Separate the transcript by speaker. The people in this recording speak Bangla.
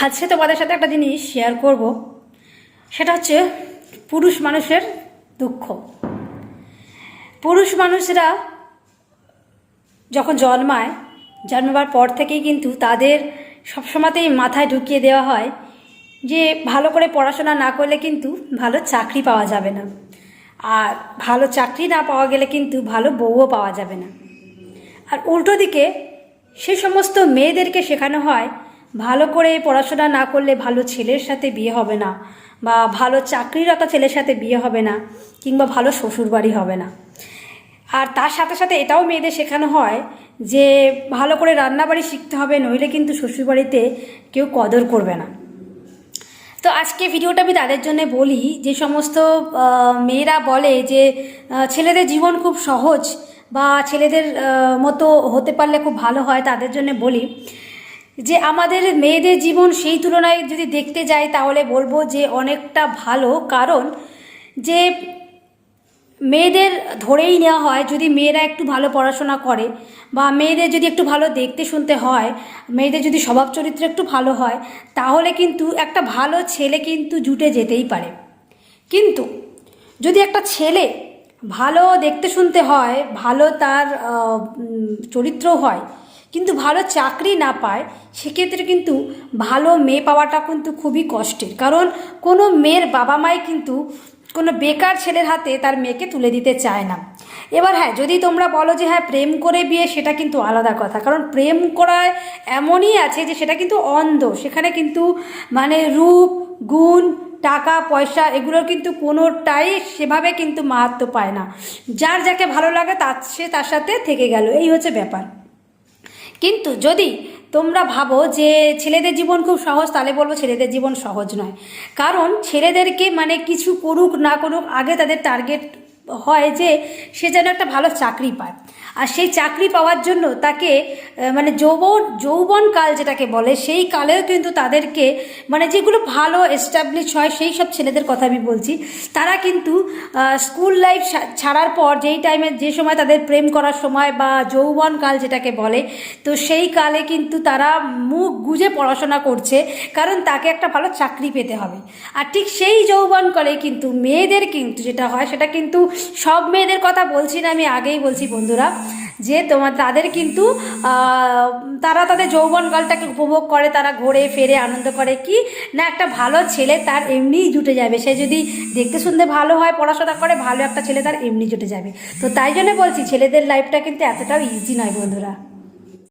Speaker 1: আজকে তোমাদের সাথে একটা জিনিস শেয়ার করব। সেটা হচ্ছে পুরুষ মানুষের দুঃখ। পুরুষ মানুষরা যখন জন্মায়, জন্মাবার পর থেকেই কিন্তু তাদের সবসময়তেই মাথায় ঢুকিয়ে দেওয়া হয় যে ভালো করে পড়াশোনা না করলে কিন্তু ভালো চাকরি পাওয়া যাবে না। আর ভালো চাকরি না পাওয়া গেলে কিন্তু ভালো বউও পাওয়া যাবে না। আর উল্টো দিকে সে সমস্ত মেয়েদেরকে শেখানো হয় ভালো করে পড়াশোনা না করলে ভালো ছেলের সাথে বিয়ে হবে না বা ভালো চাকরিরত ছেলের সাথে বিয়ে হবে না কিংবা ভালো শ্বশুরবাড়ি হবে না। আর তার সাথে সাথে এটাও মেয়েদের শেখানো হয় যে ভালো করে রান্নাবাড়ি শিখতে হবে, নইলে কিন্তু শ্বশুরবাড়িতে কেউ কদর করবে না। তো আজকে ভিডিওটা আমি তাদের জন্য বলি যে সমস্ত মেয়েরা বলে যে ছেলেদের জীবন খুব সহজ বা ছেলেদের মতো হতে পারলে খুব ভালো হয়, তাদের জন্য বলি যে আমাদের মেয়েদের জীবন সেই তুলনায় যদি দেখতে যাই, তাহলে বলব যে অনেকটা ভালো। কারণ যে মেয়েদের ধরেই নেওয়া হয়, যদি মেয়েরা একটু ভালো পড়াশোনা করে বা মেয়েদের যদি একটু ভালো দেখতে শুনতে হয়, মেয়েদের যদি স্বভাব চরিত্র একটু ভালো হয়, তাহলে কিন্তু একটা ভালো ছেলে কিন্তু জুটে যেতেই পারে। কিন্তু যদি একটা ছেলে ভালো দেখতে শুনতে হয়, ভালো তার চরিত্রও হয় কিন্তু ভালো চাকরি না পায়, সেক্ষেত্রে কিন্তু ভালো মেয়ে পাওয়াটা কিন্তু খুবই কষ্টের। কারণ কোনো মেয়ের বাবা মাই কিন্তু কোনো বেকার ছেলের হাতে তার মেয়েকে তুলে দিতে চায় না। এবার হ্যাঁ যদি তোমরা বলো যে হ্যাঁ প্রেম করে বিয়ে সেটা কিন্তু আলাদা কথা। কারণ প্রেম করায় এমনই আছে যে সেটা কিন্তু অন্ধ। সেখানে কিন্তু মানে রূপ, গুণ, টাকা, পয়সা এগুলোর কিন্তু কোনোটাই সেভাবে কিন্তু মাহাত্ম পায় না। যার যাকে ভালো লাগে তার সে তার সাথে থেকে গেল। এই হচ্ছে ব্যাপার। কিন্তু যদি তোমরা ভাবো যে ছেলেদের জীবন খুব সহজ, তাহলে বলব ছেলেদের জীবন সহজ নয়। কারণ ছেলেদেরকে মানে কিছু করুক, না করুক, আগে তাদের টার্গেট হয় যে সে যেন একটা ভালো চাকরি পায়। আর সেই চাকরি পাওয়ার জন্য তাকে মানে যৌবন যৌবন কাল যেটাকে বলে, সেই কালেও কিন্তু তাদেরকে মানে যেগুলো ভালো এস্টাবলিশ হয় সেই সব ছেলেদের কথা আমি বলছি। তারা কিন্তু স্কুল লাইফ ছাড়ার পর যেই টাইমে যে সময় তাদের প্রেম করার সময় বা যৌবন কাল যেটাকে বলে, তো সেই কালে কিন্তু তারা মুখ গুজে পড়াশোনা করছে, কারণ তাকে একটা ভালো চাকরি পেতে হবে। আর ঠিক সেই যৌবন কালে কিন্তু মেয়েদের কিন্তু যেটা হয়, সেটা কিন্তু সব মেয়েদের কথা বলছি না, আমি আগেই বলছি বন্ধুরা। যে তোমার, তাদের কিন্তু তারা তাদের যৌবনকালটাকে উপভোগ করে, তারা ঘোরে, ফেরে, আনন্দ করে। কি না, একটা ভালো ছেলে তার এমনিই জুটে যাবে। সে যদি দেখতে শুনতে ভালো হয়, পড়াশোনা করে, ভালো একটা ছেলে তার এমনি জুটে যাবে। তো তাই জন্য বলছি, ছেলেদের লাইফটা কিন্তু এতটাও ইজি নয় বন্ধুরা।